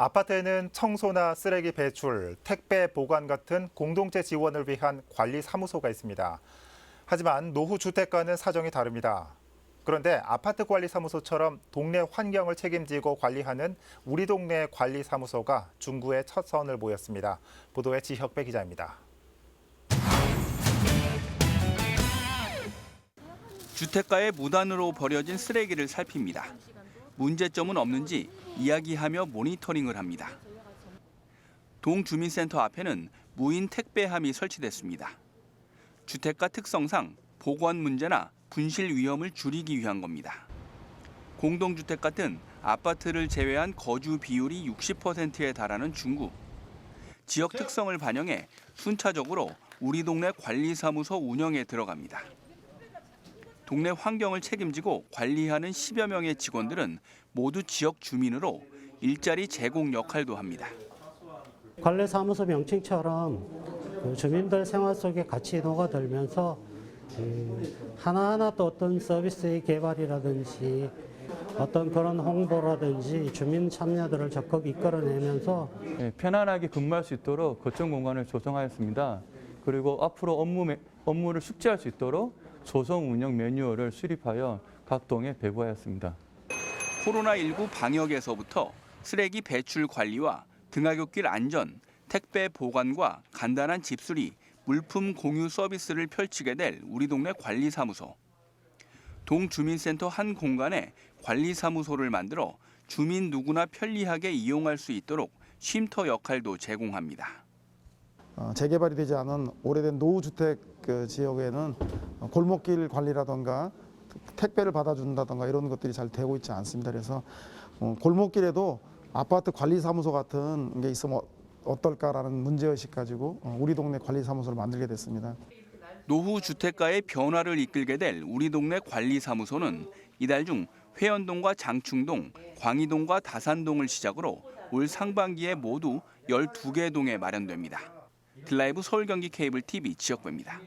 아파트에는 청소나 쓰레기 배출, 택배 보관 같은 공동체 지원을 위한 관리 사무소가 있습니다. 하지만 노후 주택과는 사정이 다릅니다. 그런데 아파트 관리 사무소처럼 동네 환경을 책임지고 관리하는 우리 동네 관리 사무소가 중구에 첫 선을 보였습니다. 보도에 지혁배 기자입니다. 주택가에 무단으로 버려진 쓰레기를 살핍니다. 문제점은 없는지 이야기하며 모니터링을 합니다. 동주민센터 앞에는 무인 택배함이 설치됐습니다. 주택가 특성상 보관 문제나 분실 위험을 줄이기 위한 겁니다. 공동주택 같은 아파트를 제외한 거주 비율이 60%에 달하는 중구. 지역 특성을 반영해 순차적으로 우리 동네 관리사무소 운영에 들어갑니다. 동네 환경을 책임지고 관리하는 10여 명의 직원들은 모두 지역 주민으로 일자리 제공 역할도 합니다. 관례사무소 명칭처럼 그 주민들 생활 속에 같이 녹아들면서 그 하나하나 또 어떤 서비스의 개발이라든지 어떤 그런 홍보라든지 주민 참여들을 적극 이끌어내면서 예, 편안하게 근무할 수 있도록 거점 공간을 조성하였습니다. 그리고 앞으로 업무, 매- 업무를 숙지할 수 있도록 조성 운영 매뉴얼을 수립하여 각 동에 배부하였습니다. 코로나19 방역에서부터 쓰레기 배출 관리와 등하굣길 안전, 택배 보관과 간단한 집수리, 물품 공유 서비스를 펼치게 될 우리 동네 관리사무소. 동주민센터 한 공간에 관리사무소를 만들어 주민 누구나 편리하게 이용할 수 있도록 쉼터 역할도 제공합니다. 어, 재개발이 되지 않은 오래된 노후주택 그 지역에는 어, 골목길 관리라던가 택배를 받아준다던가 이런 것들이 잘 되고 있지 않습니다. 그래서 어, 골목길에도 아파트 관리사무소 같은 게 있으면 어- 어떨까라는 문제의식 가지고 어, 우리 동네 관리사무소를 만들게 됐습니다. 노후 주택가의 변화를 이끌게 될 우리 동네 관리사무소는 이달 중 회원동과 장충동, 광희동과 다산동을 시작으로 올 상반기에 모두 12개 동에 마련됩니다. 드라이브 서울 경기 케이블 TV 지역배입니다.